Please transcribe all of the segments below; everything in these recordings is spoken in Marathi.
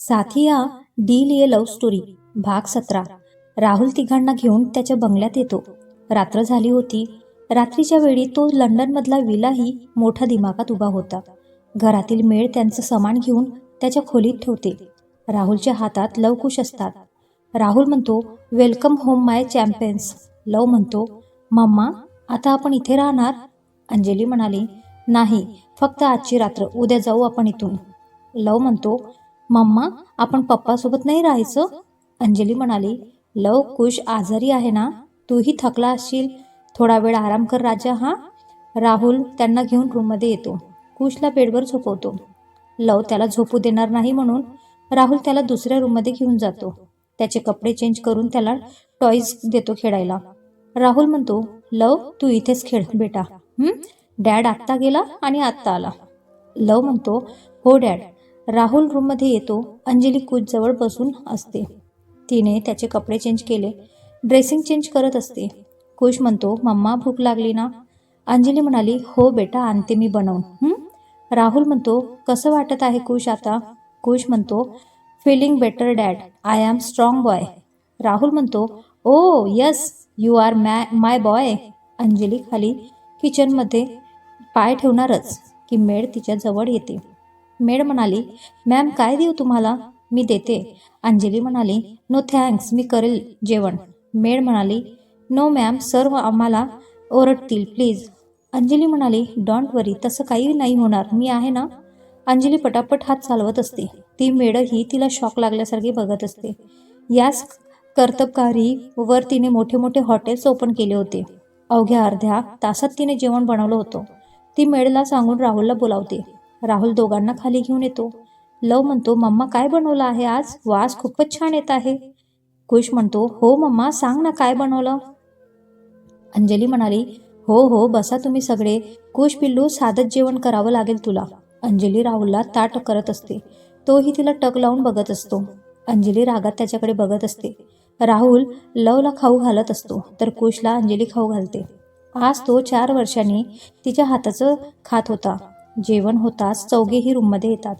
साथिया डील ये लव्ह स्टोरी भाग सतरा. राहुल तिघांना घेऊन त्याच्या बंगल्यात येतो. रात्र झाली होती. रात्रीच्या वेळी तो लंडनमधला विलाही मोठा दिमागात उभा होता. घरातील मेळ त्यांचं सामान घेऊन त्याच्या खोलीत ठेवते. राहुलच्या हातात लवकुश असतात. राहुल म्हणतो welcome home my champions Lav म्हणतो मम्मा आता आपण इथे राहणार? अंजली म्हणाली नाही फक्त आजची रात्र उद्या जाऊ आपण इथून. लव म्हणतो मम्मा आपण पप्पासोबत नाही राहायचं? अंजली म्हणाली. लव कुश आजारी आहे ना? तूही थकला असशील. थोडा वेळ आराम कर राजा हां? राहुल त्यांना घेऊन रूममध्ये येतो. कुशला बेडवर झोपवतो. लव त्याला झोपू देणार नाही म्हणून राहुल त्याला दुसऱ्या रूममध्ये घेऊन जातो. त्याचे कपडे चेंज करून त्याला टॉईज देतो खेळायला. राहुल म्हणतो लव तू इथेच खेळ बेटा. डॅड आत्ता गेला आणि आत्ता आला. लव म्हणतो हो डॅड राहुल रूममध्ये येतो. अंजली जवळ बसून असते. तिने त्याचे कपडे चेंज केले. ड्रेसिंग चेंज करत असते. कुश म्हणतो मम्मा भूक लागली ना? अंजली म्हणाली हो बेटा आणते मी बनवून. राहुल म्हणतो कसं वाटत आहे कुश आता? कुश म्हणतो feeling better dad I am strong boy Rahul म्हणतो ओ यस यू आर मॅ माय बॉय अंजली खाली किचनमध्ये पाय ठेवणारच की मेड तिच्या जवळ येते. मेड म्हणाली मॅम काय देऊ तुम्हाला? मी देते. अंजली म्हणाली नो थँक्स मी करेल जेवण. मेड म्हणाली नो मॅम सर्व आम्हाला ओरडतील प्लीज. अंजली म्हणाली डोंट वरी तसं काही नाही होणार मी आहे ना? अंजली पटापट हात चालवत असते. ती मेडही तिला शॉक लागल्यासारखी बघत असते. याच कर्तबकारी वर तिने मोठे मोठे हॉटेल्स ओपन केले होते. अवघ्या अर्ध्या तासात तिने जेवण बनवलं होतं. ती मेडला सांगून राहुलला बोलावते. राहुल दोघांना खाली घेऊन येतो. लव म्हणतो मम्मा काय बनवलं आहे आज? वास खूपच छान येत आहे. कुश म्हणतो हो मम्मा सांग ना काय बनवलं? अंजली म्हणाली हो हो बसा तुम्ही सगळे. कुश पिल्लू साधंच जेवण करावं लागेल तुला. अंजली राहुलला ताट करत असते. तोही तिला टक लावून बघत असतो. अंजली रागात त्याच्याकडे बघत असते. राहुल लवला खाऊ घालत असतो तर कुशला अंजली खाऊ घालते. आज तो चार वर्षांनी तिच्या हाताचं खात होता. जेवण होताच चौघेही रूममध्ये येतात.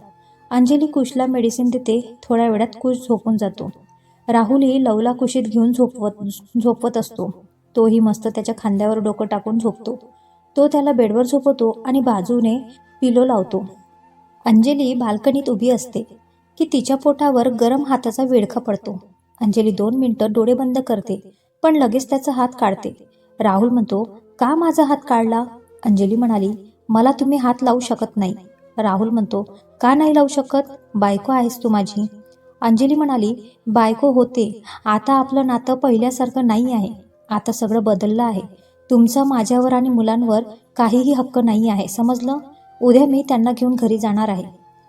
अंजली कुशला मेडिसिन देते थोड्या वेळात कुश झोपून जातो. राहुलही लवला कुशीत घेऊन झोपवत झोपवत असतो. तोही मस्त त्याच्या खांद्यावर डोकं टाकून झोपतो. तो त्याला बेडवर झोपवतो आणि बाजूने पिलो लावतो. अंजली बाल्कनीत उभी असते की तिच्या पोटावर गरम हाताचा वेडखा पडतो. अंजली दोन मिनटं डोळे बंद करते पण लगेच त्याचा हात काढते. राहुल म्हणतो का माझा हात काढला? अंजली म्हणाली मला तुम्ही हात लावू शकत नाही. राहुल म्हणतो का नाही लावू शकत? बायको आहेस तू माझी. अंजली म्हणाली बायको होते. आता आपलं नातं पहिल्यासारखं नाही आहे. आता सगळं बदललं आहे. तुमचा माझ्यावर आणि मुलांवर काहीही हक्क नाही आहे. समजलं? उद्या मी त्यांना घेऊन घरी जाणार आहे.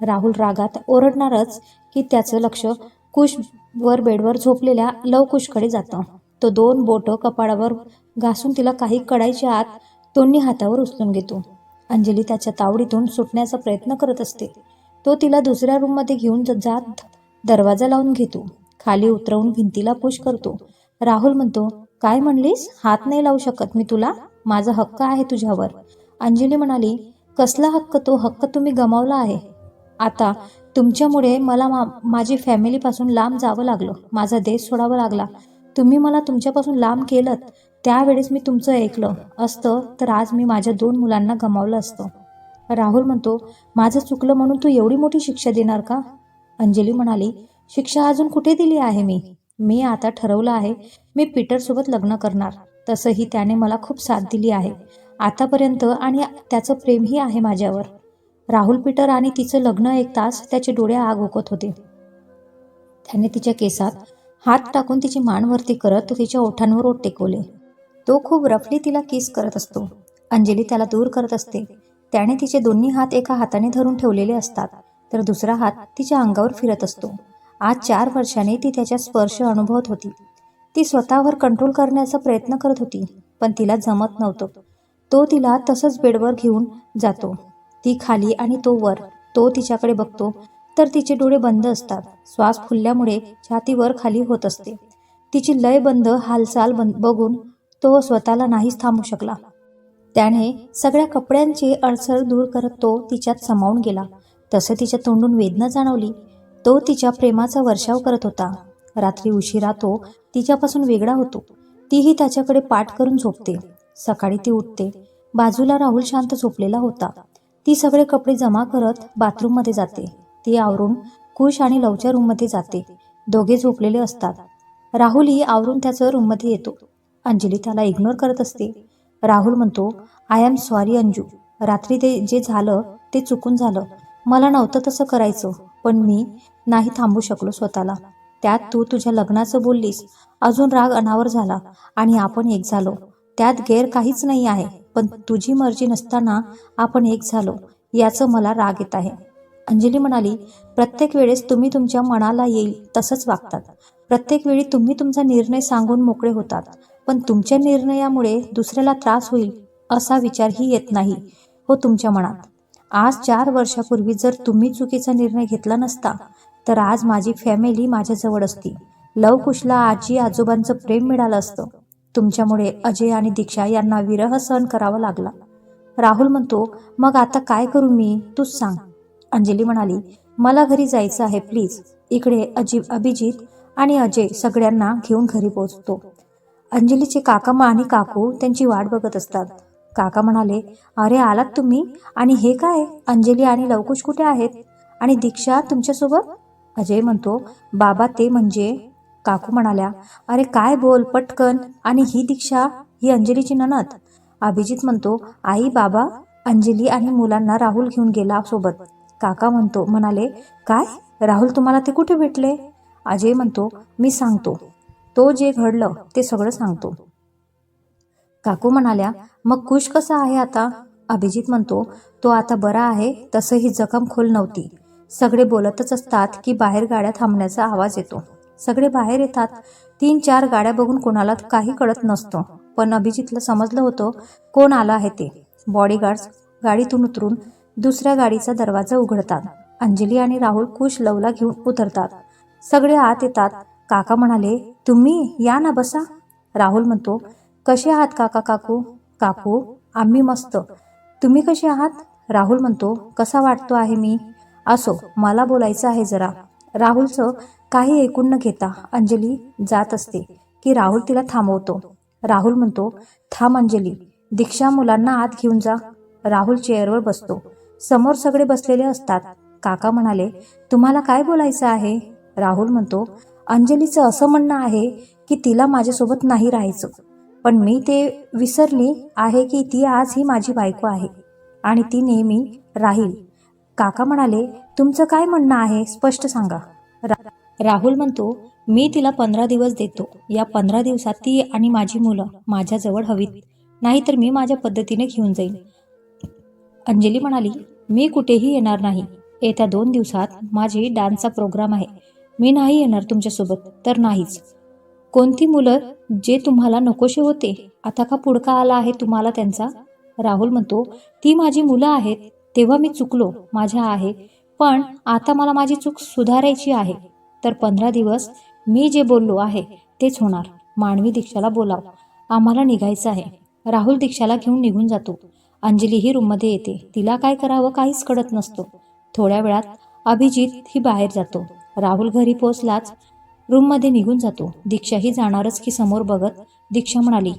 राहुल रागात ओरडणारच की त्याचं लक्ष कुशवर बेडवर झोपलेल्या लवकुशकडे जातं. तो दोन बोटं कपाळावर घासून तिला काही कडायच्या आत दोन्ही हातावर उचलून घेतो. अंजली त्याच्या तावडीतून सुटण्याचा प्रयत्न करत असते. तो तिला दुसऱ्या रूममध्ये घेऊन जात दरवाजा लावून घेतो. खाली उतरवून भिंतीला पुश करतो. राहुल म्हणतो काय म्हणलीस? हात नाही लावू शकत मी तुला. माझा हक्क आहे तुझ्यावर. अंजली म्हणाली कसला हक्क? तो हक्क तुम्ही गमावला आहे. आता तुमच्यामुळे मला मा माझी फॅमिलीपासून लांब जावं लागलं. माझा देश सोडावा लागला. तुम्ही मला तुमच्यापासून लांब केलं त्यावेळेस मी तुमचं ऐकलं असतं तर आज मी माझ्या दोन मुलांना गमावलं असतं. राहुल म्हणतो माझं चुकलं म्हणून तू एवढी मोठी शिक्षा देणार का? अंजली म्हणाली शिक्षा अजून कुठे दिली आहे मी? मी आता ठरवलं आहे मी पीटरसोबत लग्न करणार. तसंही त्याने मला खूप साथ दिली आहे. आतापर्यंत आणि त्याचं प्रेमही आहे माझ्यावर. राहुल पीटर आणि तिचं लग्न एक तास त्याचे डोळे आग ओकत होते. त्याने तिच्या केसात हात टाकून तिची मान वरती करत तिच्या ओठांवर ओठ टेकवले. तो खूप रफली तिला किस करत असतो. अंजली त्याला दूर करत असते. त्याने तिचे दोन्ही हात एका हाताने धरून ठेवलेले असतात. तर दुसरा हात तिच्या अंगावर फिरत असतो. आज चार वर्षाने ती त्याच्या स्पर्श अनुभवत होती. ती स्वतःवर कंट्रोल करण्याचा प्रयत्न करत होती पण तिला जमत नव्हतं. तो तिला तसंच बेडवर घेऊन जातो. ती खाली आणि तो वर. तो तिच्याकडे बघतो. तर तिचे डोळे बंद असतात. श्वास फुलल्यामुळे छाती वर खाली होत असते. तिची लयबंद हालचाल बन बघून तो स्वतःला नाहीच थांबू शकला. त्याने सगळ्या कपड्यांची अडसर दूर करत तो तिच्यात समावून गेला. तसं तिच्या तोंडून वेदना जाणवली. तो तिच्या प्रेमाचा वर्षाव करत होता. रात्री उशिरा तो तिच्यापासून वेगळा होतो. तीही त्याच्याकडे पाठ करून झोपते. सकाळी ती उठते. बाजूला राहुल शांत झोपलेला होता. ती सगळे कपडे जमा करत बाथरूममध्ये जाते. ती आवरून खुश आणि लवच्या रूममध्ये जाते. दोघे झोपलेले असतात. राहुलही आवरून त्याचं रूममध्ये येतो. अंजली त्याला इग्नोर करत असते. राहुल म्हणतो आय एम सॉरी अंजू. रात्री ते जे झालं ते चुकून झालं. मला नव्हतं तसं करायचं पण मी नाही थांबू शकलो स्वतःला. त्यात तू तुझ्या लग्नाचं बोललीस. अजून राग अनावर झाला आणि आपण एक झालो. त्यात गैर काहीच नाही आहे पण तुझी मर्जी नसताना आपण एक झालो याचं मला राग येत आहे. अंजली म्हणाली प्रत्येक वेळेस तुम्ही तुमच्या मनाला येईल तसंच वागतात. प्रत्येक वेळी तुम्ही तुमचा निर्णय सांगून मोकळे होतात. पण तुमच्या निर्णयामुळे दुसऱ्याला त्रास होईल असा विचारही येत नाही हो तुमच्या मनात. आज चार वर्षापूर्वी जर तुम्ही चुकीचा निर्णय घेतला नसता तर आज माझी फॅमिली माझ्याजवळ असती. लवकुशला आजी आजोबांचं प्रेम मिळालं असतं. तुमच्यामुळे अजय आणि दीक्षा यांना विरह सहन करावा लागला. राहुल म्हणतो मग आता काय करू मी? तूच सांग. अंजली म्हणाली मला घरी जायचं आहे प्लीज. इकडे अजी अभिजित आणि अजय सगळ्यांना घेऊन घरी पोहोचतो. अंजलीचे काकामा आणि काकू त्यांची वाट बघत असतात. काका म्हणाले अरे आलात तुम्ही? आणि हे काय? अंजली आणि लवकुश कुठे आहेत? आणि दीक्षा तुमच्यासोबत? अजय म्हणतो बाबा ते म्हणजे काकू म्हणाल्या अरे काय बोल पटकन. आणि ही दीक्षा ही अंजलीची ननद. अभिजित म्हणतो आई बाबा अंजली आणि मुलांना राहुल घेऊन गेला सोबत. काका म्हणतो म्हणाले काय? राहुल तुम्हाला ते कुठे भेटले? अजय म्हणतो मी सांगतो. तो जे घडलं ते सगळं सांगतो. काकू म्हणाल्या मग कुश कसा आहे आता? अभिजित म्हणतो तो आता बरा आहे तसं ही जखम खोल नव्हती. सगळे बोलतच असतात की बाहेर गाड्या थांबण्याचा आवाज येतो. सगळे बाहेर येतात. तीन चार गाड्या बघून कोणाला काही कळत नसतं. पण अभिजितला समजलं होतं कोण आलं आहे ते. बॉडीगार्ड्स गाडीतून उतरून दुसऱ्या गाडीचा दरवाजा उघडतात. अंजली आणि राहुल कुश लवला घेऊन उतरतात. सगळे आत येतात. काका म्हणाले तुम्ही या ना बसा. राहुल म्हणतो कसे आहात काका काकू? काकू आम्ही मस्त. तुम्ही कसे आहात? राहुल म्हणतो कसा वाटतो आहे मी? असो मला बोलायचं आहे जरा. राहुलचं काही ऐकून न घेता अंजली जात असते की राहुल तिला थांबवतो. राहुल म्हणतो थांब अंजली दीक्षा मुलांना आत घेऊन जा. राहुल चेअरवर बसतो. समोर सगळे बसलेले असतात. काका म्हणाले तुम्हाला काय बोलायचं आहे? राहुल म्हणतो अंजलीचं असं म्हणणं आहे की तिला माझ्यासोबत नाही राहायचं. पण मी ते विसरली आहे की ती आज ही माझी बायको आहे. आणि ती नेहमी राहील. काका म्हणाले तुमचं काय म्हणणं आहे? स्पष्ट सांगा. रा राहुल म्हणतो मी तिला पंधरा दिवस देतो. या पंधरा दिवसात ती आणि माझी मुलं माझ्याजवळ हवीत. नाहीतर मी माझ्या पद्धतीने घेऊन जाईन अंजली म्हणाली मी कुठेही येणार नाही. येत्या दोन दिवसात माझी डान्सचा प्रोग्राम आहे. मी नाही येणार तुमच्यासोबत तर नाहीच. कोणती मुलं जे तुम्हाला नकोशे होते आता का पुडका आला आहे तुम्हाला त्यांचा? राहुल म्हणतो ती माझी मुलं आहेत तेव्हा मी चुकलो माझ्या आहे पण आता मला माझी चूक सुधारायची आहे. तर पंधरा दिवस मी जे बोललो आहे तेच होणार. मानवी दीक्षाला बोलाव. आम्हाला निघायचं आहे. राहुल दीक्षाला घेऊन निघून जातो. अंजलीही रूममध्ये येते. तिला काय करावं काहीच कळत नसतो. थोड्या वेळात अभिजित ही बाहेर जातो. राहुल घरी पोचलाच रूममध्ये निघून जातो. दीक्षाही जाणारच की समोर बघत दीक्षा म्हणाली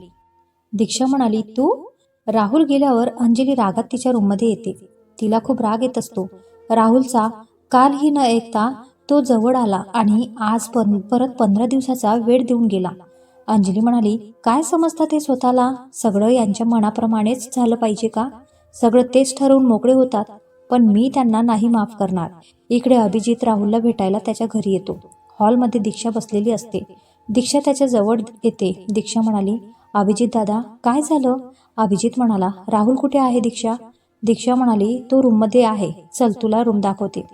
दीक्षा म्हणाली तू? राहुल गेल्यावर अंजली रागात तिच्या रूममध्ये येते. तिला खूप राग येत असतो. राहुलचा कालही न ऐकता तो जवळ आला आणि आज पण परत पंधरा दिवसाचा वेळ देऊन गेला. अंजली म्हणाली काय समजतात ते स्वतःला? सगळं यांच्या मनाप्रमाणेच झालं पाहिजे का? सगळं तेच ठरवून मोकळे होतात. पण मी त्यांना नाही माफ करणार. इकडे अभिजित राहुलला भेटायला त्याच्या घरी येतो. हॉलमध्ये दीक्षा बसलेली असते. दीक्षा त्याच्याजवळ येते. दीक्षा म्हणाली अभिजित दादा काय झालं? अभिजित म्हणाला राहुल कुठे आहे दीक्षा? दीक्षा म्हणाली तो रूममध्ये आहे. चल तुला रूम दाखवते.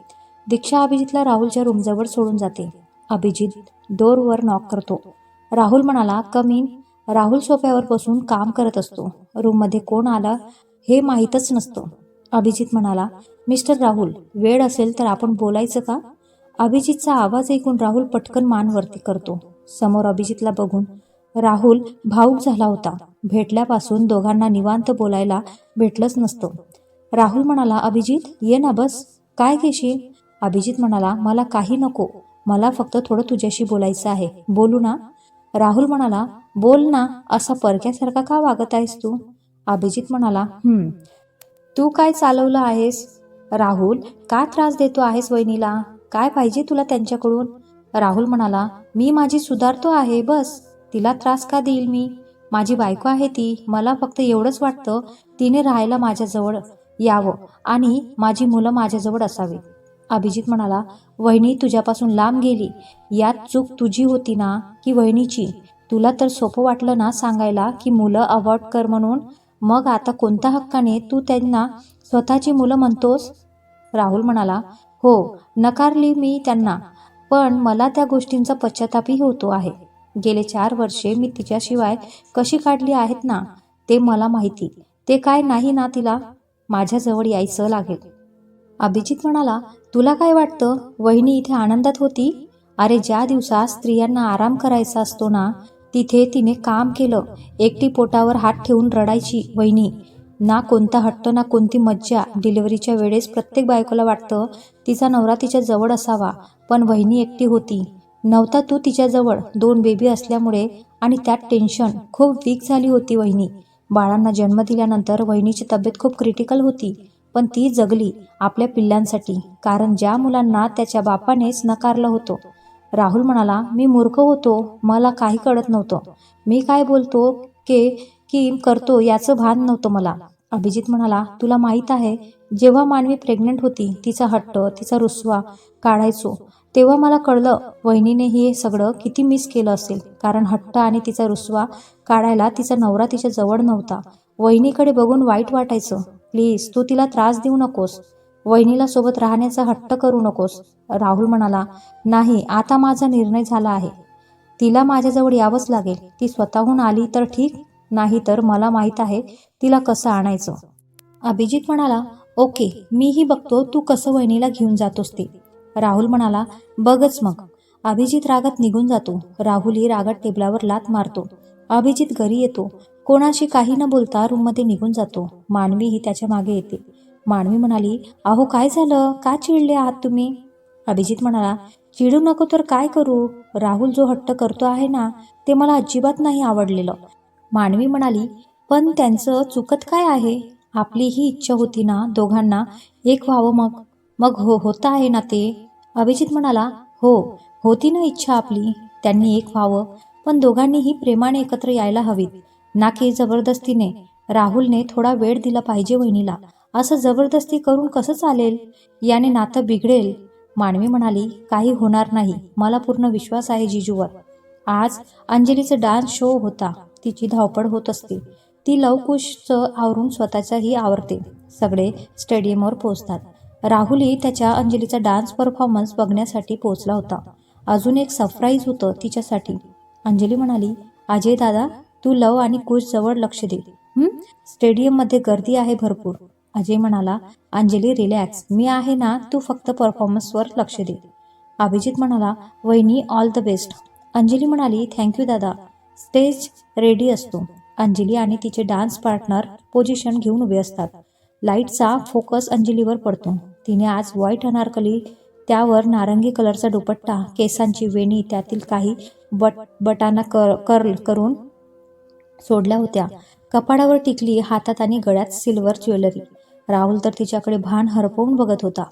दीक्षा अभिजितला राहुलच्या रूमजवळ सोडून जाते. अभिजित डोरवर नॉक करतो. राहुल म्हणाला कमीन राहुल सोफ्यावर बसून काम करत असतो. रूममध्ये कोण आलं हे माहीतच नसतं. अभिजित म्हणाला मिस्टर राहुल वेळ असेल तर आपण बोलायचं का? अभिजितचा आवाज ऐकून राहुल पटकन मानवरती करतो. समोर अभिजितला बघून राहुल भाऊक झाला होता. भेटल्यापासून दोघांना निवांत बोलायला भेटलंच नसतं. राहुल म्हणाला अभिजित ये ना बस. काय घेशील? अभिजित म्हणाला मला काही नको. मला फक्त थोडं तुझ्याशी बोलायचं आहे. बोलू ना. राहुल म्हणाला बोल ना. असा परक्यासारखा का वागत आहेस तू? अभिजित म्हणाला हम्म. तू काय चालवलं आहेस? राहुल का त्रास देतो आहेस वहिनीला? काय पाहिजे तुला त्यांच्याकडून? राहुल म्हणाला मी माझी सुधारतो आहे बस. तिला त्रास का देईल मी? माझी बायको आहे ती. मला फक्त एवढंच वाटतं तिने राहायला माझ्याजवळ यावं आणि माझी मुलं माझ्याजवळ असावी. अभिजित म्हणाला वहिनी तुझ्यापासून लांब गेली. यात चूक तुझी होती ना की वहिनीची? तुला तर सोपं वाटलं ना सांगायला की मुलं अवॉइड कर म्हणून? मग आता कोणत्या हक्काने तू त्यांना स्वतःची मुलं म्हणतोस? राहुल म्हणाला हो नकारली मी त्यांना पण मला त्या गोष्टींचा पश्चातापही होतो आहे. गेले चार वर्षे मी तिच्याशिवाय कशी काढली आहेत ना ते मला माहिती. ते काय नाही ना तिला? माझ्याजवळ यायचं लागेल. अभिजित म्हणाला तुला काय वाटतं? वहिनी इथे आनंदात होती? अरे ज्या दिवसात स्त्रियांना आराम करायचा असतो ना तिथे तिने काम केलं. एकटी पोटावर हात ठेवून रडायची वहिनी. ना कोणता हट्ट ना कोणती मज्जा. डिलिव्हरीच्या वेळेस प्रत्येक बायकोला वाटतं तिचा नवरा तिच्या जवळ असावा. पण वहिनी एकटी होती. नव्हता तू तिच्याजवळ दोन बेबी असल्यामुळे आणि त्यात टेन्शन. खूप वीक झाली होती वहिनी. बाळांना जन्म दिल्यानंतर वहिनीची तब्येत खूप क्रिटिकल होती. पण ती जगली आपल्या पिल्लांसाठी. कारण ज्या मुलांना त्याच्या बापानेच नकारलं होतं राहुल म्हणाला मी मूर्ख होतो. मला काही कळत नव्हतं. मी काय बोलतो के की करतो याचं भान नव्हतं मला. अभिजित म्हणाला तुला माहीत आहे जेव्हा मानवी प्रेग्नंट होती तिचा हट्ट तिचा रुसवा काढायचो. तेव्हा मला कळलं वहिनीने हे सगळं किती मिस केलं असेल. कारण हट्ट आणि तिचा रुसवा काढायला तिचा नवरा तिच्या जवळ नव्हता. वहिनीकडे बघून वाईट वाटायचं. प्लीज तू तिला त्रास देऊ नकोस. वहिनीला सोबत राहण्याचा हट्ट करू नकोस. राहुल म्हणाला नाही आता माझा निर्णय झाला आहे. तिला माझ्याजवळ यावंच लागेल. ती स्वतःहून आली तर ठीक नाही तर मला माहीत आहे तिला कसं आणायचं. अभिजित म्हणाला ओके मीही बघतो तू कसं वहिनीला घेऊन जातोस ते. राहुल म्हणाला बघच मग. अभिजित रागात निघून जातो. राहुलही रागात टेबलावर लात मारतो. अभिजित घरी येतो. कोणाशी काही न बोलता रूममध्ये निघून जातो. मानवीही त्याच्यामागे येते. मानवी म्हणाली अहो काय झालं? का चिडले आहात तुम्ही? अभिजित म्हणाला चिडू नको तर काय करू? राहुल जो हट्ट करतो आहे ना ते मला अजिबात नाही आवडलेलं. मानवी म्हणाली पण त्यांचं चुकत काय आहे? आपली ही इच्छा होती ना दोघांना. एक व्हावं मग. मग हो होतं आहे ना ते? अभिजित म्हणाला हो होती ना इच्छा आपली. त्यांनी एक व्हावं. पण दोघांनीही प्रेमाने एकत्र यायला हवीत. ना की जबरदस्तीने. राहुलने थोडा वेळ दिला पाहिजे वहिनीला. असं जबरदस्ती करून कसं चालेल? याने नातं बिघडेल. मानवी म्हणाली काही होणार नाही. मला पूर्ण विश्वास आहे जिजूवर. आज अंजलीचा डान्स शो होता. तिची धावपळ होत असते. ती लवकुशचं आवरून स्वतःचाही आवरते. सगळे स्टेडियमवर पोहोचतात. राहुलही त्याच्या अंजलीचा डान्स परफॉर्मन्स बघण्यासाठी पोहोचला होता. अजून एक सरप्राईज होतं तिच्यासाठी. अंजली म्हणाली अजय दादा तू लव आणि कुश जवळ लक्ष दे. स्टेडियममध्ये गर्दी आहे भरपूर. अजय म्हणाला अंजली रिलॅक्स मी आहे ना तू फक्त परफॉर्मन्सवर लक्ष दे. अभिजित म्हणाला वहिनी ऑल द बेस्ट अंजली म्हणाली थँक्यू दादा. स्टेज रेडी असतो. अंजली आणि तिचे डान्स पार्टनर पोझिशन घेऊन उभे असतात. लाईटचा फोकस अंजलीवर पडतो. तिने आज व्हाईट अनारकली त्यावर नारंगी कलरचा दुपट्टा केसांची वेणी त्यातील काही बट बटाना कर कर्ल करून सोडल्या होत्या. कपाडावर टिकली हातात आणि गळ्यात सिल्वर ज्वेलरी राहुल तर तिच्याकडे भान हरपवून बघत होता.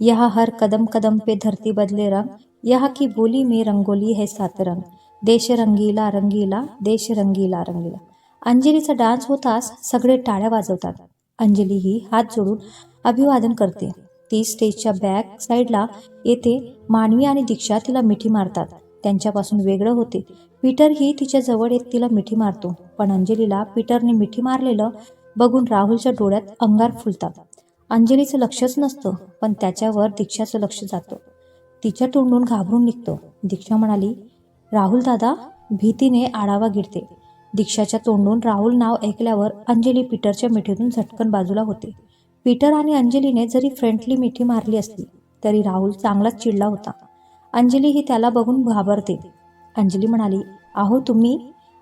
यहा हर कदम कदम पे धरती बदले रंग यहा की बोली में रंगोली है सात रंग देश रंगीला रंगीला देश रंगीला रंगीला. अंजलीचा डान्स होताच सगळे टाळ्या वाजवतात. अंजली ही हात जोडून अभिवादन करते. ती स्टेजच्या बॅक साईडला येते मानवी आणि दीक्षा तिला मिठी मारतात. त्यांच्यापासून वेगळं होते. पीटर ही तिच्या जवळ येत तिला मिठी मारतो. पण अंजलीला पीटरने मिठी मारलेलं बघून राहुलच्या डोळ्यात अंगार फुलतात. अंजलीचं लक्षच नसतं पण त्याच्यावर दीक्षाचं लक्ष जातं. तिच्या तोंडून घाबरून निघतो. दीक्षा म्हणाली राहुल दादा भीतीने आढावा गिरते दीक्षाच्या तोंडून राहुल नाव ऐकल्यावर अंजली पीटरच्या मिठीतून झटकन बाजूला होते. पीटर आणि अंजलीने जरी फ्रेंडली मिठी मारली असली तरी राहुल चांगलाच चिडला होता. अंजली ही त्याला बघून घाबरते. अंजली म्हणाली आहो तुम्ही?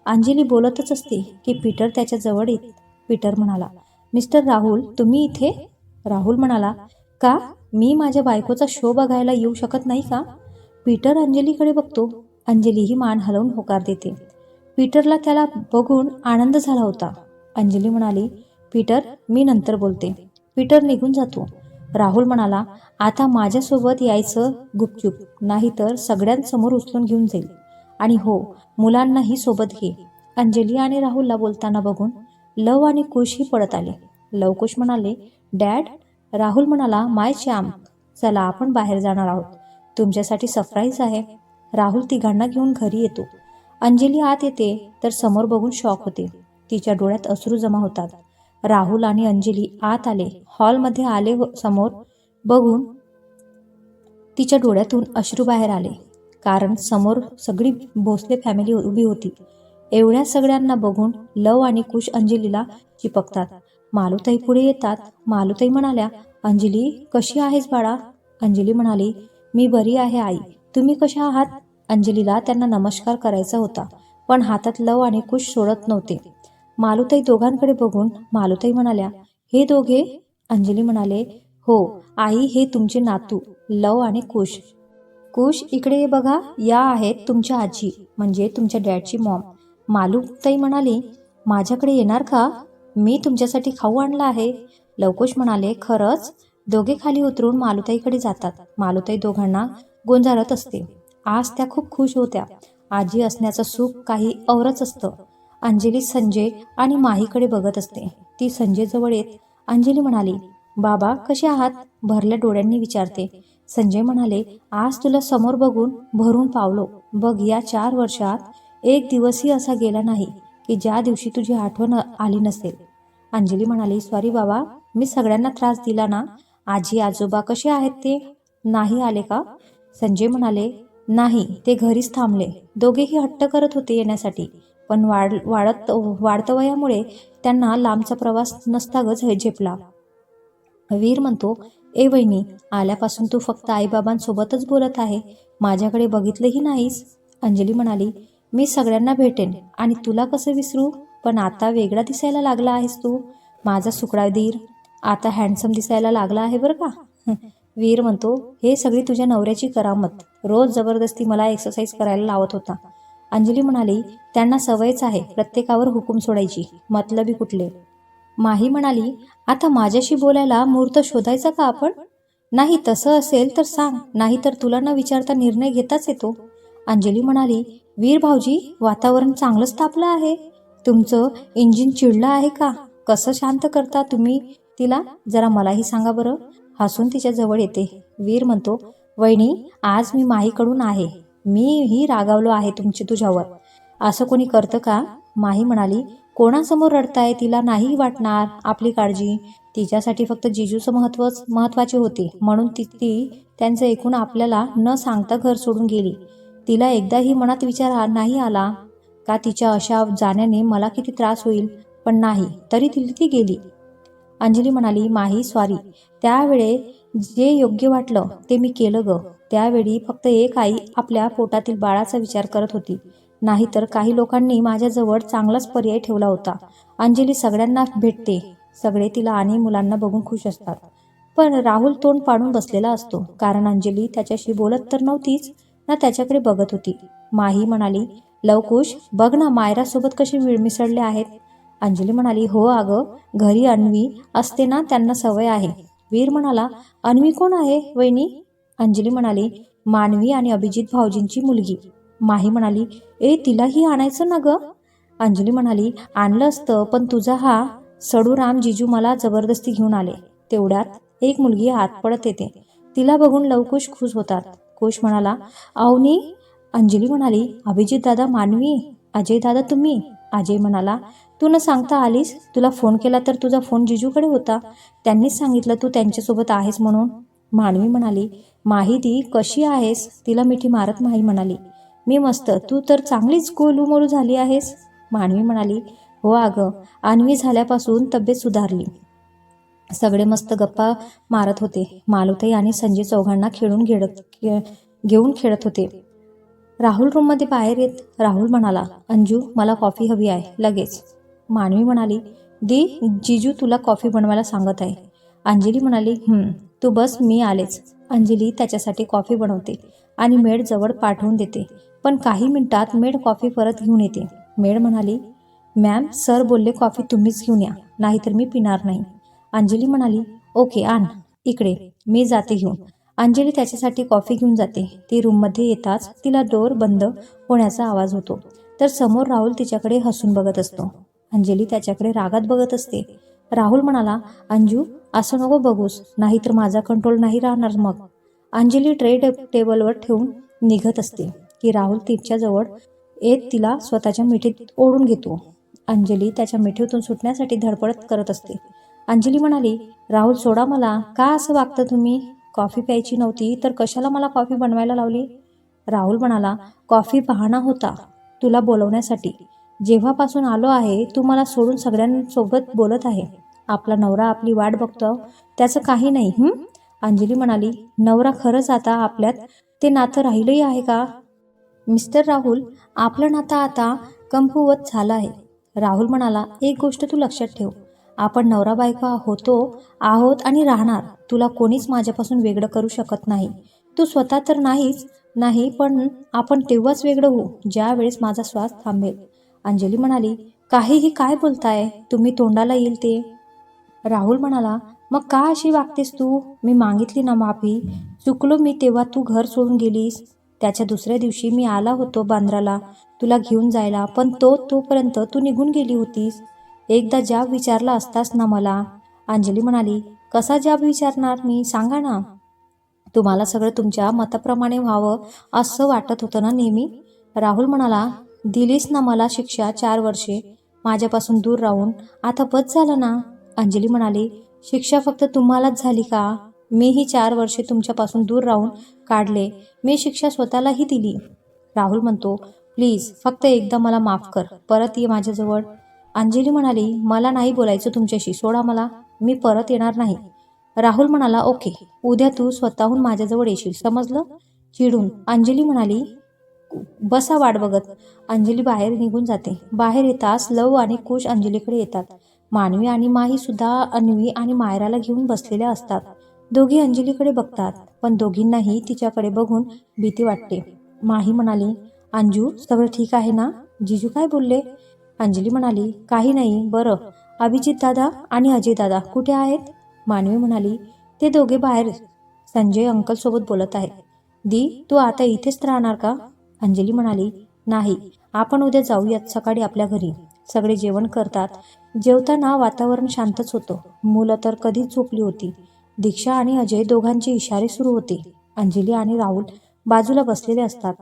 अंजली बोलतच असते की पीटर त्याच्याजवळ येत पीटर म्हणाला मिस्टर राहुल तुम्ही इथे? राहुल म्हणाला का? मी माझ्या बायकोचा शो बघायला येऊ शकत नाही का? पीटर अंजलीकडे बघतो. अंजलीही मान हलवून होकार देते. पीटरला त्याला बघून आनंद झाला होता. अंजली म्हणाली पीटर मी नंतर बोलते. पीटर निघून जातो. राहुल म्हणाला आता माझ्यासोबत यायचं गुपचूप नाहीतर सगळ्यांसमोर उचलून घेऊन जाईल. आणि हो मुलांनाही सोबत घे. अंजली आणि राहुलला बोलताना बघून लव आणि कुशही पडत आले. लवकुश म्हणाले डॅड राहुल म्हणाला माय श्याम चला आपण बाहेर जाणार आहोत. तुमच्यासाठी सरप्राईज आहे. राहुल तिघांना घेऊन घरी येतो. अंजली आत येते तर समोर बघून शॉक होते. तिच्या डोळ्यात अश्रू जमा होतात. राहुल आणि अंजली आत आले. हॉलमध्ये आले समोर बघून तिच्या डोळ्यातून अश्रू बाहेर आले. कारण समोर सगळी भोसले फॅमिली उभी होती. एवढ्या सगळ्यांना बघून लव आणि कुश अंजलीला चिपकतात. मालुताई पुढे येतात. मालुताई म्हणाल्या अंजली कशी आहेस बाळा? अंजली म्हणाली मी बरी आहे आई. तुम्ही कशा आहात? अंजलीला त्यांना नमस्कार करायचा होता पण हातात लव आणि कुश सोडत नव्हते. मालुताई दोघांकडे बघून मालुताई म्हणाल्या हे दोघे? अंजली म्हणाले हो आई हे तुमचे नातू लव आणि कुश. कुश इकडे बघा. या आहेत तुमच्या आजी म्हणजे तुमच्या डॅडची मॉम. मालुताई म्हणाली माझ्याकडे येणार का? मी तुमच्यासाठी खाऊ आणला आहे. लवकुश म्हणाले खरंच? दोघे खाली उतरून मालुताईकडे जातात. मालुताई दोघांना गोंजारत असते. आज त्या खूप खुश होत्या. आजी असण्याचं सुख काही औरच असतं. अंजली संजय आणि माहीकडे बघत असते. ती संजय जवळ येत अंजली म्हणाली बाबा कसे आहात? भरल्या डोळ्यांनी विचारते. संजय म्हणाले आज तुला समोर बघून भरून पावलो. बघ या चार वर्षात एक दिवसही असा गेला नाही की ज्या दिवशी तुझी आठवण आली नसेल. अंजली म्हणाली सॉरी बाबा मी सगळ्यांना त्रास दिला ना? आजी आजोबा कसे आहेत ते? नाही आले का? संजय म्हणाले नाही ते घरीच थांबले. दोघेही हट्ट करत होते येण्यासाठी. पण वाढ वाढत वाढतं वयामुळे त्यांना लांबचा प्रवास नसता गज झेपला. वीर म्हणतो ए वहिनी आल्यापासून तू फक्त आईबाबांसोबतच बोलत आहे. माझ्याकडे बघितलंही नाहीस. अंजली म्हणाली मी सगळ्यांना भेटेन. आणि तुला कसं विसरू? पण आता वेगळा दिसायला लागला आहेस तू. माझा सुकडा धीर आता हँडसम दिसायला लागला आहे बरं का? वीर म्हणतो हे सगळी तुझ्या नवऱ्याची करामत. रोज जबरदस्ती मला एक्सरसाइज करायला लावत होता. अंजली म्हणाली त्यांना सवयच आहे प्रत्येकावर हुकूम सोडायची. मतलबी कुठले? माही म्हणाली आता माझ्याशी बोलायला मुहूर्त शोधायचा का आपण? नाही तसं असेल तर सांग. नाही तर तुला न विचारता निर्णय घेताच येतो. अंजली म्हणाली वीर भाऊजी वातावरण चांगलंच तापलं आहे. तुमचं इंजिन चिडलं आहे का? कसं शांत करता तुम्ही? तिला जरा मलाही सांगा बरं. हसून तिच्या जवळ येते. वीर म्हणतो वहिनी आज मी माहीकडून आहे. मीही रागावलो आहे तुमची तुझ्यावर. असं कोणी करतं का? माही म्हणाली कोणासमोर रडताय? तिला नाही वाटणार आपली काळजी. तिच्यासाठी फक्त जिजूचं महत्वच महत्त्वाचे होते. म्हणून ती ती त्यांचं ऐकून आपल्याला न सांगता घर सोडून गेली. तिला एकदाही मनात विचार नाही आला का तिच्या अशा जाण्याने मला किती त्रास होईल? पण नाही तरी ती ती गेली. अंजली म्हणाली माही स्वारी त्यावेळे जे योग्य वाटलं ते मी केलं ग. त्यावेळी फक्त एक आई आपल्या पोटातील बाळाचा विचार करत होती. नाहीतर काही लोकांनी माझ्याजवळ चांगलाच पर्याय ठेवला होता. अंजली सगळ्यांना भेटते. सगळे तिला आणि मुलांना बघून खुश असतात. पण राहुल तोंड पाडून बसलेला असतो. कारण अंजली त्याच्याशी बोलत तर नव्हतीच ना त्याच्याकडे बघत होती. माही म्हणाली लवकुश बघ ना मायरासोबत कसे मिळमिसळले आहेत. अंजली म्हणाली हो अगं घरी अन्वी असते ना त्यांना सवय आहे. वीर म्हणाला अन्वी कोण आहे वहिनी? अंजली म्हणाली मानवी आणि अभिजित भाऊजींची मुलगी. माही म्हणाली ए तिलाही आणायचं ना ग? अंजली म्हणाली आणलं असतं पण तुझा हा सडूराम जिजू मला जबरदस्ती घेऊन आले. तेवढ्यात एक मुलगी आत पडत येते. तिला बघून लवकुश खुश होतात. कुश म्हणाला अवनी अंजली म्हणाली अभिजित दादा मानवी अजय दादा तुम्ही. अजय म्हणाला तू न सांगता आलीस? तुला फोन केला तर तुझा फोन जिजूकडे होता. त्यांनीच सांगितलं तू त्यांच्यासोबत आहेस म्हणून. मानवी म्हणाली माहिती कशी आहेस? तिला मिठी मारत माही म्हणाली. मी मस्त तू तर चांगलीच गोलूमोलू झाली आहेस. मानवी म्हणाली हो अगं अन्वी झाल्यापासून तब्येत सुधारली. सगळे मस्त गप्पा मारत होते. मालुताई आणि संजय चौघांना खेळून घेडत घेऊन खेळत होते. राहुल रूममध्ये बाहेर येत राहुल म्हणाला अंजू मला कॉफी हवी आहे. लगेच. मानवी म्हणाली दी जिजू तुला कॉफी बनवायला सांगत आहे. अंजली म्हणाली तू बस मी आलेच. अंजली त्याच्यासाठी कॉफी बनवते आणि मेड जवळ पाठवून देते. पण काही मिनिटात मेड कॉफी परत घेऊन येते. मेड म्हणाली मॅम सर बोलले कॉफी तुम्हीच घेऊन या नाहीतर मी पिणार नाही. अंजली म्हणाली ओके आण. इकडे. मी जाते घेऊन. अंजली त्याच्यासाठी कॉफी घेऊन जाते. ती रूममध्ये येताच तिला डोर बंद होण्याचा आवाज होतो. तर समोर राहुल तिच्याकडे हसून बघत असतो. अंजली त्याच्याकडे रागात बघत असते. राहुल म्हणाला अंजू असं नको बघूस. नाहीतर माझा कंट्रोल नाही राहणार मग. अंजली ट्रे टेबलवर ठेवून निघत असते की राहुल तिच्याजवळ येत तिला स्वतःच्या मिठीत ओढून घेतो. अंजली त्याच्या मिठीतून सुटण्यासाठी धडपडत करत असते. अंजली म्हणाली राहुल सोडा मला. का असं वागतं तुम्ही? कॉफी प्यायची नव्हती तर कशाला मला कॉफी बनवायला लावली? राहुल म्हणाला कॉफी पाहणा होता तुला बोलवण्यासाठी. जेव्हापासून आलो आहे तू मला सोडून सगळ्यांसोबत बोलत आहे. आपला नवरा आपली वाट बघतो. त्याचं काही नाही अंजली म्हणाली नवरा खरंच आता आपल्यात ते नातं राहिलंही आहे का? मिस्टर राहुल आपलं नातं आता कमकुवत झालं आहे. राहुल म्हणाला एक गोष्ट तू लक्षात ठेव. आपण नवरा बायको होतो आहोत आणि राहणार. तुला कोणीच माझ्यापासून वेगळं करू शकत नाही. तू स्वतः तर नाहीच नाही पण आपण तेव्हाच वेगळं होऊ ज्यावेळेस माझा श्वास थांबेल. अंजली म्हणाली काहीही काय बोलताय? तुम्ही तोंडाला येईल ते. राहुल म्हणाला मग का अशी वागतेस तू? मी मागितली ना माफी. चुकलो मी तेव्हा तू घर सोडून गेलीस. त्याच्या दुसऱ्या दिवशी मी आला होतो बांद्राला. तुला घेऊन जायला पण तो तोपर्यंत तू निघून गेली होतीस. एकदा जाब विचारला असतास ना मला? अंजली म्हणाली कसा जाब विचारणार? मी सांगा ना. तुम्हाला सगळं तुमच्या मताप्रमाणे व्हावं असं वाटत होतं ना नेहमी? राहुल म्हणाला दिलीस ना मला शिक्षा चार वर्षे माझ्यापासून दूर राहून. आता बस झालं ना? अंजली म्हणाली शिक्षा फक्त तुम्हालाच झाली का? मीही चार वर्षे तुमच्यापासून दूर राहून काढले. मी शिक्षा स्वतःलाही दिली. राहुल म्हणतो प्लीज फक्त एकदा मला माफ कर. परत ये माझ्याजवळ. अंजली म्हणाली मला नाही बोलायचं तुमच्याशी सोडा मला मी परत येणार नाही. राहुल म्हणाला ओके उद्या तू स्वतःहून माझ्याजवळ येशील समजलं? चिडून अंजली म्हणाली बसा वाट बघत. अंजली बाहेर निघून जाते. बाहेर येताच लव आणि कुश अंजलीकडे येतात. मानवी आणि माही सुद्धा अन्वी आणि मायराला घेऊन बसलेल्या असतात. दोघी अंजलीकडे बघतात पण दोघींनाही तिच्याकडे बघून भीती वाटते. माही म्हणाली अंजू सगळं ठीक आहे ना? जिजू काय बोलले? अंजली म्हणाली काही नाही बरं. अभिजित दादा आणि अजय दादा कुठे आहेत? मानवी म्हणाली ते दोघे बाहेर संजय अंकलसोबत बोलत आहेत. दी तू आता इथेच राहणार का? अंजली म्हणाली नाही आपण उद्या जाऊयात सकाळी आपल्या घरी. सगळे जेवण करतात. जेवताना वातावरण शांतच होतं. मुलं तर कधीच झोपली होती. दीक्षा आणि अजय दोघांचे इशारे सुरू होते. अंजली आणि राहुल बाजूला बसलेले असतात.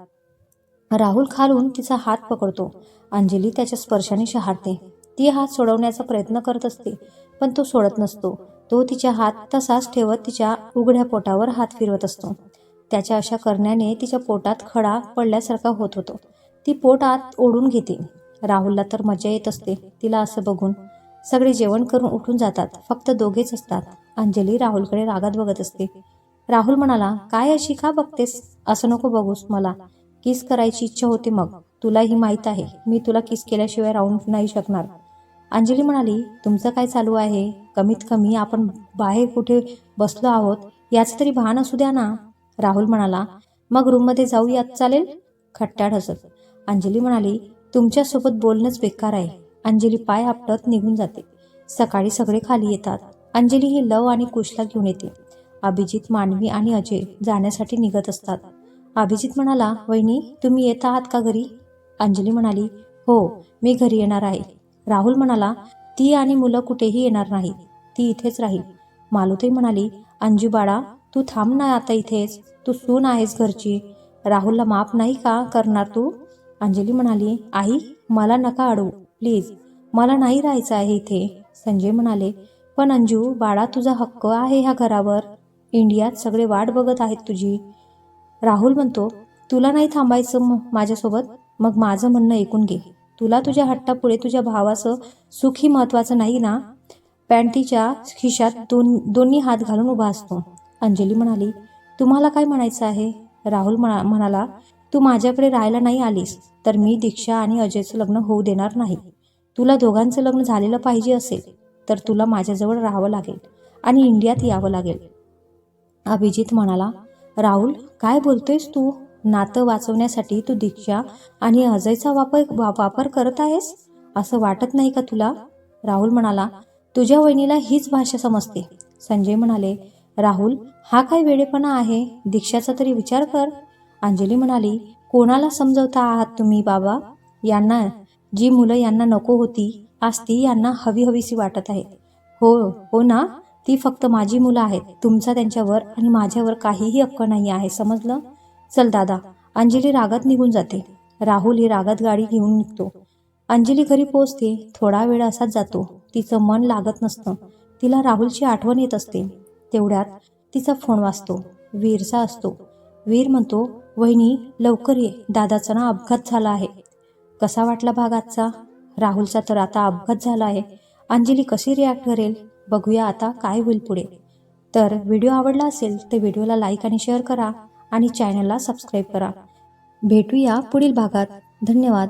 राहुल खालून तिचा हात पकडतो. अंजली त्याच्या स्पर्शाने शहारते. ती हात सोडवण्याचा प्रयत्न करत असते पण तो सोडत नसतो. तो तिच्या हात तसाच ठेवत तिच्या उघड्या पोटावर हात फिरवत असतो. त्याच्या अशा करण्याने तिच्या पोटात खडा पडल्यासारखा होत होतो. ती पोट आत ओढून घेते. राहुलला तर मजा येत असते तिला असं बघून. सगळे जेवण करून उठून जातात फक्त दोघेच असतात. अंजली राहुलकडे रागात बघत असते. राहुल म्हणाला काय अशी का बघतेस? असं नको बघूस मला. किस करायची इच्छा होती मग? तुलाही माहीत आहे. मी तुला किस केल्याशिवाय राहून नाही शकणार. अंजली म्हणाली तुमचं काय चालू आहे? कमीत कमी आपण बाहेर कुठे बसलो आहोत? याचं तरी भान असू द्या ना. राहुल म्हणाला मग रूममध्ये जाऊयात चालेल? खट्ट्याड हसत. अंजली म्हणाली तुमच्यासोबत बोलणंच बेकार आहे. अंजली पाय आपटत निघून जाते. सकाळी सगळे खाली येतात. अंजली ही लव आणि कुशला घेऊन येते. अभिजित मानवी आणि अजय जाण्यासाठी निघत असतात. अभिजित म्हणाला वहिनी तुम्ही येत आहात का घरी? अंजली म्हणाली हो मी घरी येणार आहे. राहुल म्हणाला ती आणि मुलं कुठेही येणार नाहीत ती इथेच राहील. मालुताई म्हणाली अंजू बाळा तू थांब ना आता इथेच तू सून आहेस घरची. राहुलला माफ नाही का करणार तू? अंजली म्हणाली आई मला नका अडवू प्लीज मला नाही राहायचं आहे इथे. संजय म्हणाले पण अंजू बाळा तुझा हक्क आहे ह्या घरावर. इंडियात सगळे वाट बघत आहेत तुझी. राहुल म्हणतो तुला नाही थांबायचं माझ्यासोबत? मग माझं म्हणणं ऐकून घे. तुला तुझ्या हट्टापुढे तुझ्या भावाचं सुखी महत्त्वाचं नाही ना? पॅन्टीच्या खिशात दोन दोन्ही हात घालून उभा असतो. अंजली म्हणाली तुम्हाला काय म्हणायचं आहे? राहुल म्हणा म्हणाला तू माझ्याकडे राहायला नाही आलीस तर मी दीक्षा आणि अजयचं लग्न होऊ देणार नाही. तुला दोघांचं लग्न झालेलं पाहिजे असेल तर तुला माझ्याजवळ राहावं लागेल आणि इंडियात यावं लागेल. अभिजित म्हणाला राहुल काय बोलतोयस तू? नातं वाचवण्यासाठी तू दीक्षा आणि अजयचा वापर वा- वापर करत आहेस? असं वाटत नाही का तुला? राहुल म्हणाला तुझ्या वहिनीला हीच भाषा समजते. संजय म्हणाले राहुल हा काय वेडेपणा आहे? दीक्षाचा तरी विचार कर. अंजली म्हणाली कोणाला समजवता आहात तुम्ही बाबा? यांना जी मुलं यांना नको होती आज ती यांना हवी हवीशी वाटत आहे हो हो ना? ती फक्त माझी मुलं आहेत. तुमचा त्यांच्यावर आणि माझ्यावर काहीही हक्क नाही आहे. समजलं? चल दादा. अंजली रागात निघून जाते. राहुल ही रागात गाडी घेऊन निघतो. अंजली घरी पोचते थोडा वेळ असाच जातो. तिचं मन लागत नसतं. तिला राहुलची आठवण येत असते. तेवढ्यात तिचा फोन वाजतो. वीरचा असतो. वीर म्हणतो वहिनी लवकर ये. दादाचा ना अपघात झाला आहे. कसा वाटला भाग आजचा? राहुलचा तर आता अपघात झाला आहे. अंजली कशी रिॲक्ट करेल? बघूया आता काय होईल पुढे. तर व्हिडिओ आवडला असेल तर व्हिडिओला लाईक आणि शेअर करा आणि चॅनलला सबस्क्राईब करा. भेटूया पुढील भागात. धन्यवाद.